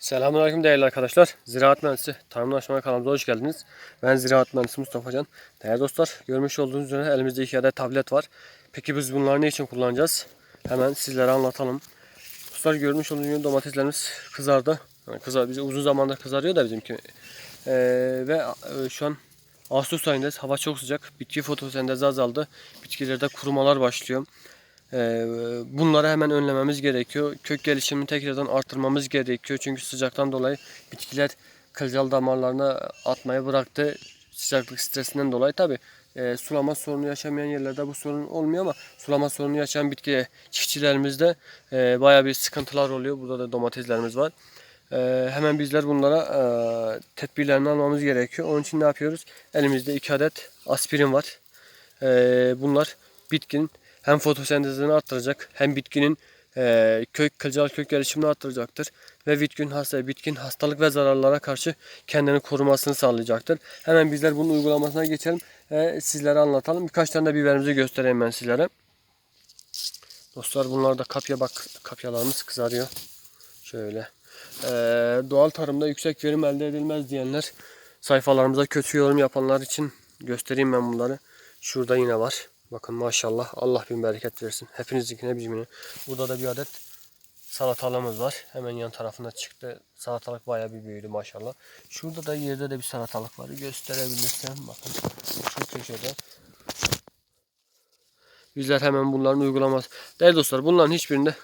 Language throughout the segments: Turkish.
Selamünaleyküm değerli arkadaşlar. Ziraat Mühendisi Tarım Danışmanı kanalımıza hoş geldiniz. Ben Ziraat Mühendisi Mustafa Can. Değerli dostlar görmüş olduğunuz üzere elimizde iki adet tablet var. Peki biz bunları ne için kullanacağız? Hemen sizlere anlatalım. Dostlar görmüş olduğunuz gibi domateslerimiz kızardı. Yani kızar, bize uzun zamandır kızarıyor da bizimki. Ee, ve e, şu an Ağustos ayındayız. Hava çok sıcak. Bitki fotosentezi azaldı. Bitkilerde kurumalar başlıyor. Ee, bunları hemen önlememiz gerekiyor. Kök gelişimini tekrardan arttırmamız gerekiyor. Çünkü sıcaktan dolayı bitkiler kılcal damarlarına atmayı bıraktı. Sıcaklık stresinden dolayı tabi sulama sorunu yaşamayan yerlerde bu sorun olmuyor ama sulama sorunu yaşayan bitki çiftçilerimizde e, baya bir sıkıntılar oluyor. Burada da domateslerimiz var. E, hemen bizler bunlara e, tedbirlerini almamız gerekiyor. Onun için ne yapıyoruz? Elimizde iki adet aspirin var. E, bunlar bitkinin hem fotosentezini arttıracak hem bitkinin e, kök kılcal kök gelişimini arttıracaktır ve bitkin hasta bitkin hastalık ve zararlara karşı kendini korumasını sağlayacaktır. Hemen bizler bunun uygulamasına geçelim ve sizlere anlatalım. Birkaç tane de biberimizi göstereyim ben sizlere. Dostlar bunlar da kapya bak kapyalarımız kızarıyor. Şöyle. Ee, doğal tarımda yüksek verim elde edilmez diyenler sayfalarımıza kötü yorum yapanlar için göstereyim ben bunları. Şurada yine var. Bakın maşallah Allah bin bereket versin. Hepinizinkine bizimine. Burada da bir adet salatalığımız var. Hemen yan tarafında çıktı. Salatalık bayağı bir büyüdü maşallah. Şurada da yerde de bir salatalık var. Gösterebilirsem bakın. Şu köşede. Bizler hemen bunların uygulaması. Değerli dostlar bunların hiçbirinde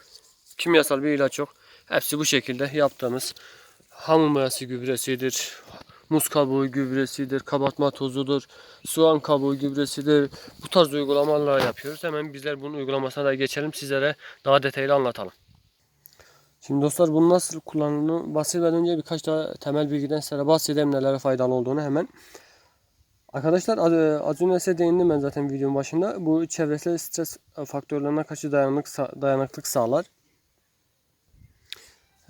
kimyasal bir ilaç yok. Hepsi bu şekilde yaptığımız hamur mayası gübresidir, muz kabuğu gübresidir, kabartma tozudur, soğan kabuğu gübresidir. Bu tarz uygulamalar yapıyoruz. Hemen bizler bunun uygulamasına da geçelim. Sizlere daha detaylı anlatalım. Şimdi dostlar bunu nasıl kullanıldığını bahsetmeden önce birkaç daha temel bilgiden size bahsedeyim nelere faydalı olduğunu hemen. Arkadaşlar az önce size değindim ben zaten videonun başında. Bu çevresel stres faktörlerine karşı dayanıklık, dayanıklık sağlar.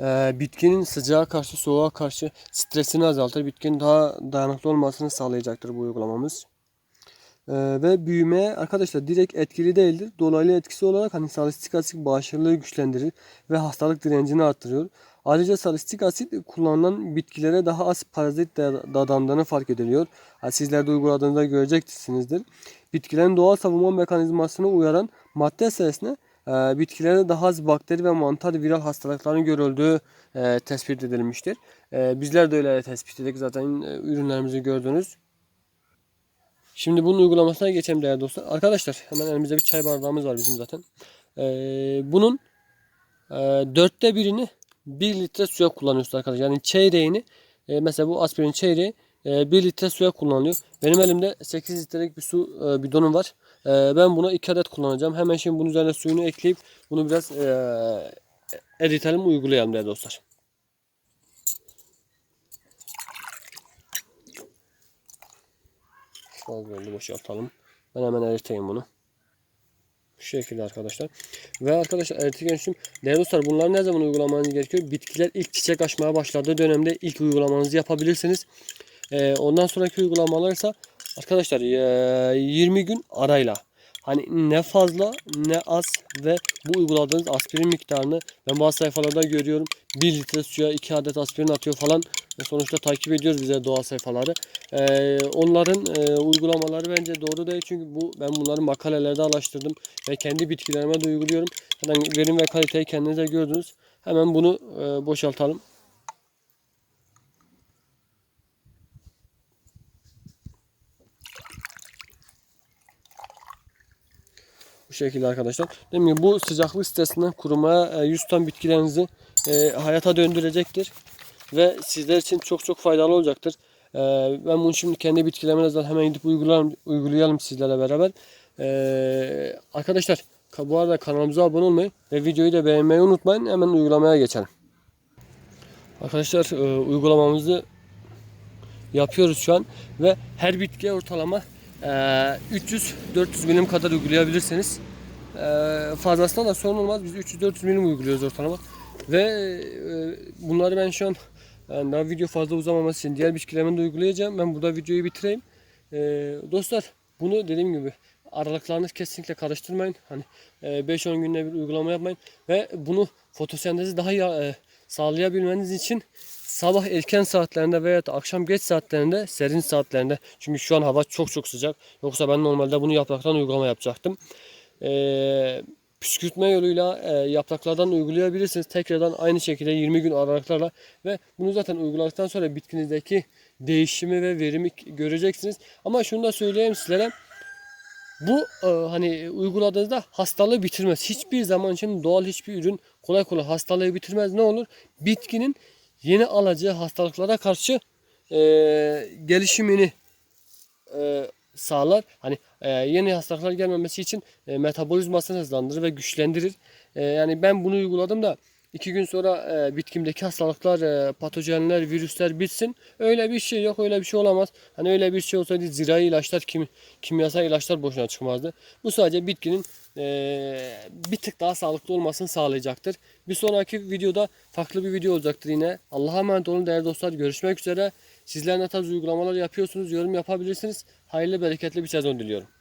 Ee, bitkinin sıcağa karşı, soğuğa karşı stresini azaltır. Bitkinin daha dayanıklı olmasını sağlayacaktır bu uygulamamız. Ee, ve büyümeye arkadaşlar direkt etkili değildir. Dolaylı etkisi olarak hani salistik asit bağışıklığı güçlendirir ve hastalık direncini arttırıyor. Ayrıca salistik asit kullanılan bitkilere daha az parazit dadandığını fark ediliyor. Sizler de uyguladığınızda göreceksinizdir. Bitkilerin doğal savunma mekanizmasını uyaran madde sayesinde e, bitkilerde daha az bakteri ve mantar viral hastalıkların görüldüğü e, tespit edilmiştir. E, bizler de öyle tespit ettik zaten e, ürünlerimizi gördünüz. Şimdi bunun uygulamasına geçelim değerli dostlar. Arkadaşlar hemen elimizde bir çay bardağımız var bizim zaten. E, bunun e, dörtte birini 1 litre suya kullanıyoruz arkadaşlar. Yani çeyreğini mesela bu aspirin çeyreği e, 1 litre suya kullanılıyor. Benim elimde 8 litrelik bir su bidonum var. E, ben buna 2 adet kullanacağım. Hemen şimdi bunun üzerine suyunu ekleyip bunu biraz e, eritelim uygulayalım değerli dostlar. Şöyle boşaltalım. Ben hemen eriteyim bunu. Şu şekilde arkadaşlar. Ve arkadaşlar eritken şimdi değerli dostlar bunlar ne zaman uygulamanız gerekiyor? Bitkiler ilk çiçek açmaya başladığı dönemde ilk uygulamanızı yapabilirsiniz. Ee, ondan sonraki uygulamalar ise arkadaşlar e, 20 gün arayla. Hani ne fazla ne az ve bu uyguladığınız aspirin miktarını ben bazı sayfalarda görüyorum. 1 litre suya 2 adet aspirin atıyor falan. Sonuçta takip ediyoruz bize doğal sayfaları. Ee, onların e, uygulamaları bence doğru değil. Çünkü bu ben bunları makalelerde araştırdım ve kendi bitkilerime de uyguluyorum. Zaten verim ve kaliteyi kendinize gördünüz. Hemen bunu e, boşaltalım şekilde arkadaşlar. Dedim ki bu sıcaklık stresinden kurumaya e, 100 ton bitkilerinizi e, hayata döndürecektir. Ve sizler için çok çok faydalı olacaktır. E, ben bunu şimdi kendi bitkilerime de hemen gidip uygulayalım, uygulayalım sizlerle beraber. Arkadaşlar bu arada kanalımıza abone olmayı ve videoyu da beğenmeyi unutmayın. Hemen uygulamaya geçelim. Arkadaşlar uygulamamızı yapıyoruz şu an ve her bitkiye ortalama 300-400 milim kadar uygulayabilirsiniz. E, fazlasından da sorun olmaz. Biz 300-400 milim uyguluyoruz ortalama. Ve e, bunları ben şu an yani daha video fazla uzamaması için diğer bitkilerimi de uygulayacağım. Ben burada videoyu bitireyim. E, dostlar bunu dediğim gibi aralıklarını kesinlikle karıştırmayın. Hani e, 5-10 günde bir uygulama yapmayın ve bunu fotosentezi daha iyi e, sağlayabilmeniz için sabah erken saatlerinde veya da akşam geç saatlerinde serin saatlerinde çünkü şu an hava çok çok sıcak. Yoksa ben normalde bunu yapraktan uygulama yapacaktım. Ee, püskürtme yoluyla e, yapraklardan uygulayabilirsiniz. Tekrardan aynı şekilde 20 gün aralıklarla ve bunu zaten uyguladıktan sonra bitkinizdeki değişimi ve verimi göreceksiniz. Ama şunu da söyleyeyim sizlere. Bu e, hani uyguladığınızda hastalığı bitirmez. Hiçbir zaman için doğal hiçbir ürün kolay kolay hastalığı bitirmez. Ne olur? Bitkinin yeni alacağı hastalıklara karşı e, gelişimini e, sağlar. Hani e, yeni hastalıklar gelmemesi için e, metabolizmasını hızlandırır ve güçlendirir. E, yani ben bunu uyguladım da iki gün sonra e, bitkimdeki hastalıklar, e, patojenler, virüsler bitsin. Öyle bir şey yok, öyle bir şey olamaz. Hani öyle bir şey olsaydı zirai ilaçlar, kim, kimyasal ilaçlar boşuna çıkmazdı. Bu sadece bitkinin e, bir tık daha sağlıklı olmasını sağlayacaktır. Bir sonraki videoda farklı bir video olacaktır yine. Allah'a emanet olun değerli dostlar. Görüşmek üzere. Sizler ne tarz uygulamalar yapıyorsunuz yorum yapabilirsiniz. Hayırlı bereketli bir sezon diliyorum.